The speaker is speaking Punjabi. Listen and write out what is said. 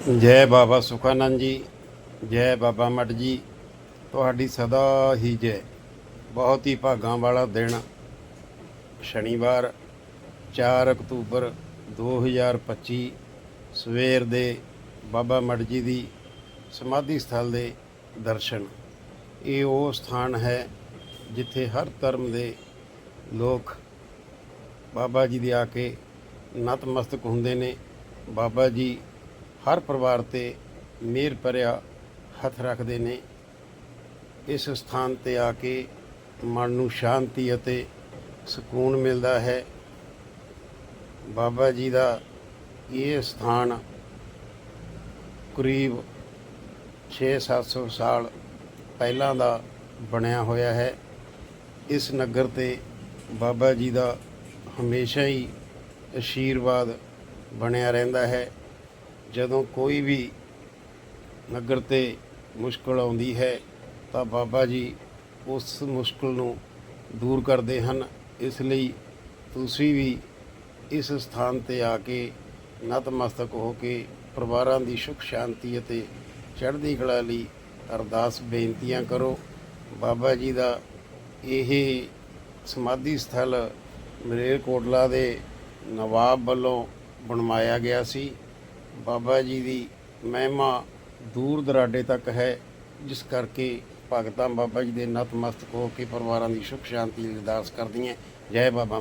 ਜੈ ਬਾਬਾ ਸੁਖਾਨੰਦ ਜੀ, ਜੈ ਬਾਬਾ ਮਟ ਜੀ, ਤੁਹਾਡੀ ਸਦਾ ਹੀ ਜੈ। ਬਹੁਤ ਹੀ ਭਾਗਾਂ ਵਾਲਾ ਦਿਨ ਸ਼ਨੀਵਾਰ 4 ਅਕਤੂਬਰ 2025 ਸਵੇਰ ਦੇ ਬਾਬਾ ਮਟ ਜੀ ਦੀ ਸਮਾਧੀ ਸਥਲ ਦੇ ਦਰਸ਼ਨ। ਇਹ ਉਹ ਸਥਾਨ ਹੈ ਜਿੱਥੇ ਹਰ ਧਰਮ ਦੇ ਲੋਕ ਬਾਬਾ ਜੀ ਦੇ ਆ ਕੇ ਨਤਮਸਤਕ ਹੁੰਦੇ ਨੇ। ਬਾਬਾ ਜੀ ਹਰ ਪਰਿਵਾਰ ਤੇ ਮਿਹਰ ਭਰਿਆ ਹੱਥ ਰੱਖਦੇ ਨੇ। ਇਸ ਸਥਾਨ ਤੇ ਆ ਕੇ ਮਨ ਨੂੰ ਸ਼ਾਂਤੀ ਅਤੇ ਸਕੂਨ ਮਿਲਦਾ ਹੈ। ਬਾਬਾ ਜੀ ਦਾ ਇਹ ਸਥਾਨ ਕਰੀਬ 6-700 ਸਾਲ ਪਹਿਲਾਂ ਦਾ ਬਣਿਆ ਹੋਇਆ ਹੈ। ਇਸ ਨਗਰ ਤੇ ਬਾਬਾ ਜੀ ਦਾ ਹਮੇਸ਼ਾ ਹੀ ਆਸ਼ੀਰਵਾਦ ਬਣਿਆ ਰਹਿੰਦਾ ਹੈ। ਜਦੋਂ ਕੋਈ ਵੀ ਨਗਰ ਤੇ ਮੁਸ਼ਕਲ ਆਉਂਦੀ ਹੈ, ਤਾਂ ਬਾਬਾ ਜੀ ਉਸ ਮੁਸ਼ਕਲ ਨੂੰ ਦੂਰ ਕਰਦੇ ਹਨ। ਇਸ ਲਈ ਤੁਸੀਂ ਵੀ ਇਸ ਸਥਾਨ ਤੇ ਆ ਕੇ ਨਤਮਸਤਕ ਹੋ ਕੇ ਪਰਿਵਾਰਾਂ ਦੀ ਸੁਖ ਸ਼ਾਂਤੀ ਅਤੇ ਚੜ੍ਹਦੀ ਕਲਾ ਲਈ ਅਰਦਾਸ ਬੇਨਤੀਆਂ ਕਰੋ। ਬਾਬਾ ਜੀ ਦਾ ਇਹ ਸਮਾਧੀ ਸਥਲ ਮਲੇਰਕੋਟਲਾ ਦੇ ਨਵਾਬ ਵੱਲੋਂ ਬਣਵਾਇਆ ਗਿਆ ਸੀ। ਬਾਬਾ ਜੀ ਦੀ ਮਹਿਮਾ ਦੂਰ ਦਰਾਡੇ ਤੱਕ ਹੈ, ਜਿਸ ਕਰਕੇ ਭਗਤਾਂ ਬਾਬਾ ਜੀ ਦੇ ਨਤਮਸਤਕ ਹੋ ਕੇ ਪਰਿਵਾਰਾਂ ਦੀ ਸੁਖ ਸ਼ਾਂਤੀ ਲਈ ਅਰਦਾਸ ਕਰਦੀਆਂ। ਜੈ ਬਾਬਾ